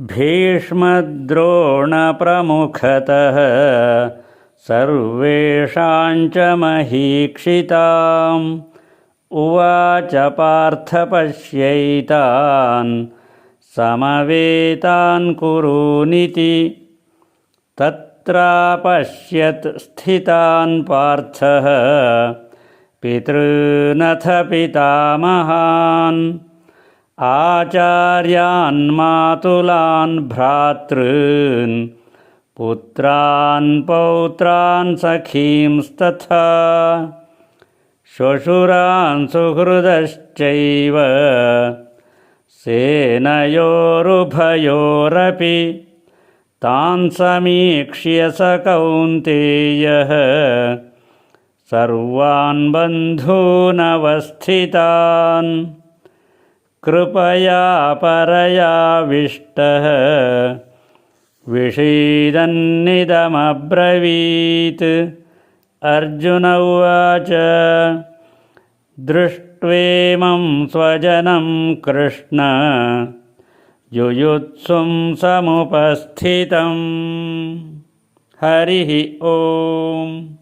भीष्मद्रोणप्रमुखतः सर्वेषां च महीक्षिताम्। उवाच पार्थपश्यैतान् समवेतान् कुरूनिति तत्रापश्यत् स्थितान् पार्थः पितॄनथ पितामहान् आचार्यान् मातुलान् भ्रातॄन् पुत्रान् पौत्रान् सखींस्तथा श्वशुरान् सुहृदश्चैव सेनयोरुभयोरपि तान् समीक्ष्य स कौन्तेयः। सर्वान् बन्धूनवस्थितान् कृपया परयाविष्टः विषीदन्निदमब्रवीत्। अर्जुन उवाच दृष्ट्वेमं स्वजनं कृष्ण युयुत्सुं समुपस्थितं हरिः ओम्